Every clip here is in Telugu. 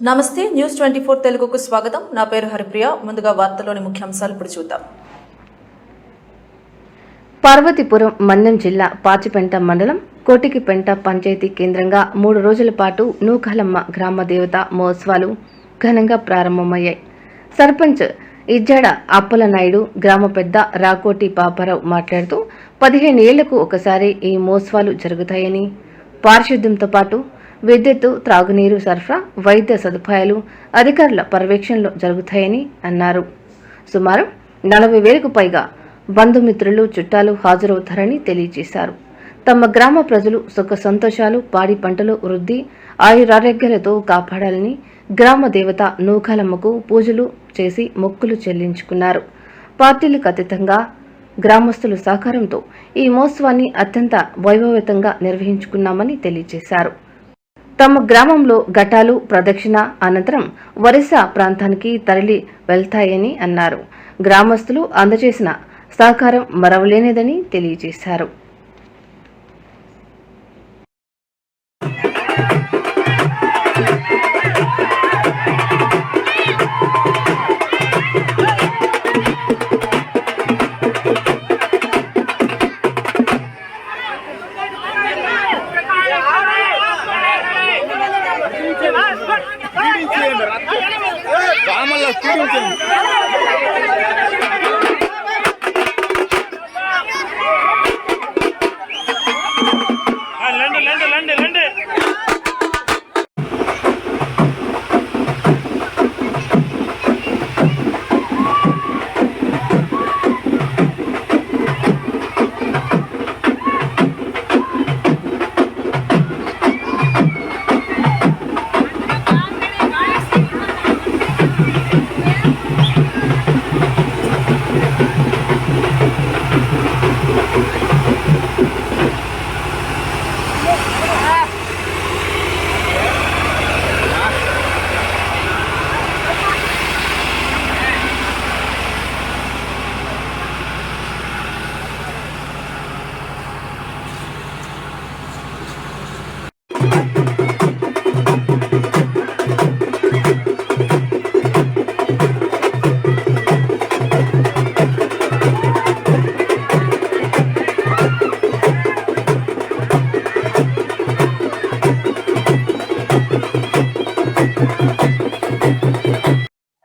నమస్తే న్యూస్ ట్వంటీ ఫోర్ తెలుగుకు స్వాగతం. నా పేరు హరిప్రియ. ముందుగా వార్తలోని ముఖ్యాంశాలు ఇప్పుడు చూద్దాం. పార్వతీపురం మన్యం జిల్లా పాచిపెంట మండలం కోటికిపెంట పంచాయతీ కేంద్రంగా మూడు రోజుల పాటు నూకలమ్మ గ్రామ దేవత మహోత్సవాలు ఘనంగా ప్రారంభమయ్యాయి. సర్పంచ్ ఇజ్జడ అప్పలనాయుడు గ్రామ పెద్ద రాకోటి పాపారావు మాట్లాడుతూ పదిహేను ఏళ్ళకు ఒకసారి ఈ మహోత్సవాలు జరుగుతాయని పారిశుద్ధ్యంతో పాటు విద్యుత్తు త్రాగునీరు సరఫరా వైద్య సదుపాయాలు అధికారుల పర్యవేక్షణలో జరుగుతాయని అన్నారు. సుమారు నలభై వేలకు పైగా బంధుమిత్రులు చుట్టాలు హాజరవుతారని తెలియజేశారు. తమ గ్రామ ప్రజలు సుఖ సంతోషాలు పాడి పంటలు వృద్ధి ఆయురారోగ్యాలతో కాపాడాలని గ్రామ దేవత నూకాలమ్మకు పూజలు చేసి మొక్కులు చెల్లించుకున్నారు. పార్టీలకు అతీతంగా గ్రామస్తుల సహకారంతో ఈ మహోత్సవాన్ని అత్యంత వైభవతంగా నిర్వహించుకున్నామని తెలియజేశారు. తమ గ్రామంలో ఘటాలు ప్రదక్షిణ అనంతరం ఒరిస్సా ప్రాంతానికి తరలి వెళ్తాయని అన్నారు. గ్రామస్తులు అందజేసిన సహకారం మరవలేనిదని తెలియజేశారు. Yeah.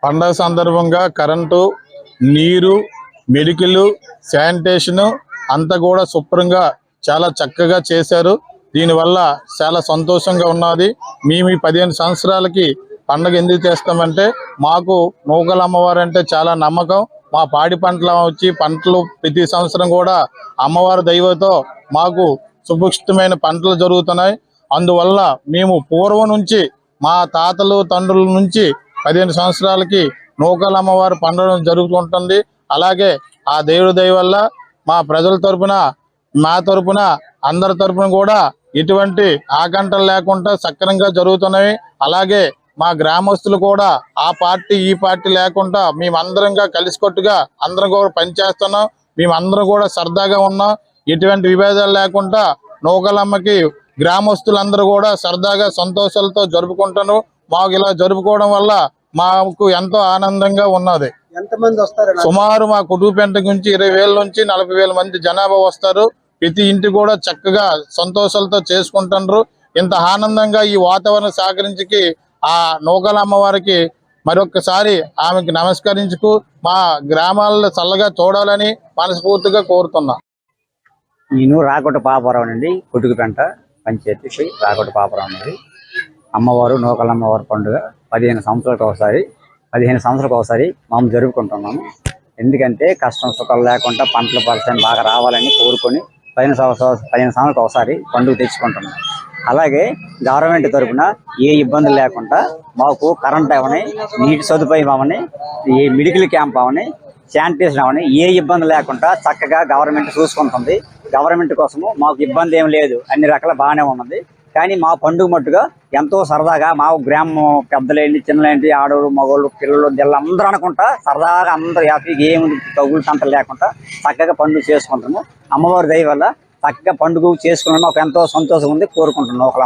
పండగ సందర్భంగా కరెంటు నీరు మెడికల్ శానిటేషన్ అంతా కూడా శుభ్రంగా చాలా చక్కగా చేశారు. దీనివల్ల చాలా సంతోషంగా ఉన్నది. మేము ఈ పదిహేను సంవత్సరాలకి పండగ ఎందుకు చేస్తామంటే మాకు నూకల అమ్మవారు అంటే చాలా నమ్మకం. మా పాడి పంటలు వచ్చి పంటలు ప్రతి సంవత్సరం కూడా అమ్మవారి దైవతో మాకు సుభిక్షితమైన పంటలు జరుగుతున్నాయి. అందువల్ల మేము పూర్వం నుంచి మా తాతలు తండ్రుల నుంచి పదిహేను సంవత్సరాలకి నూకల అమ్మవారు పండడం జరుగుతుంటుంది. అలాగే ఆ దేవుడి దయ వల్ల మా ప్రజల తరపున మా తరపున అందరి తరపున కూడా ఎటువంటి ఆకంఠలు లేకుండా సక్రమంగా జరుగుతున్నాయి అలాగే మా గ్రామస్తులు కూడా ఆ పార్టీ ఈ పార్టీ లేకుండా మేమందరంగా కలిసికట్టుగా అందరం కూడా పనిచేస్తున్నాం. మేమందరం కూడా సరదాగా ఉన్నాం. ఎటువంటి విభేదాలు లేకుండా నూకలమ్మకి గ్రామస్తులందరూ కూడా సరదాగా సంతోషాలతో జరుపుకుంటాను మాకు ఇలా జరుపుకోవడం వల్ల మాకు ఎంతో ఆనందంగా ఉన్నది. ఎంతమంది వస్తారు సుమారు మా కుటుంబ పెంట నుంచి ఇరవై వేల నుంచి నలభై వేల మంది జనాభా వస్తారు. ప్రతి ఇంటి కూడా చక్కగా సంతోషాలతో చేసుకుంటున్నారు ఇంత ఆనందంగా ఈ వాతావరణం సహకరించికి ఆ నూకల అమ్మవారికి మరొకసారి ఆమెకి నమస్కరించుకు మా గ్రామాల్లో చల్లగా చూడాలని మనస్ఫూర్తిగా కోరుతున్నా. నేను రాకొట్ట పాపారావు అండి. కొట్టుకుపెంట పంచాయతీ రాకొట్ట పాపారావు అండి. అమ్మవారు నూకలమ్మవారి పండుగ పదిహేను సంవత్సరాలకు ఒకసారి పదిహేను సంవత్సరాలకు ఒకసారి మేము జరుపుకుంటున్నాము. ఎందుకంటే కష్టం సుఖాలు లేకుండా పంటల పరిస్థితి బాగా రావాలని కోరుకొని పదిహేను సంవత్సరాలు పదిహేను సంవత్సరాలకు ఒకసారి పండుగ తెచ్చుకుంటున్నాం అలాగే గవర్నమెంట్ తరపున ఏ ఇబ్బంది లేకుండా మాకు కరెంట్ అవని నీటి సదుపాయం అవని ఈ మెడికల్ క్యాంప్ అవని శానిటేషన్ అవని ఏ ఇబ్బంది లేకుండా చక్కగా గవర్నమెంట్ చూసుకుంటుంది. గవర్నమెంట్ కోసము మాకు ఇబ్బంది ఏం లేదు. అన్ని రకాల బాగానే ఉన్నది. కానీ మా పండుగ మట్టుగా ఎంతో సరదాగా మా గ్రామం పెద్దలేంటి చిన్నలేంటి ఆడవాళ్ళు మగవాళ్ళు పిల్లలు దిల్ల అందరూ అనుకుంటా సరదాగా అందరూ హ్యాపీగా ఏమి తగులు తంటలు లేకుండా చక్కగా పండుగ చేసుకుంటాము. అమ్మవారి దయ వల్ల చక్కగా పండుగ చేసుకున్నాం మాకు ఎంతో సంతోషం ఉంది. కోరుకుంటున్నాం ఒక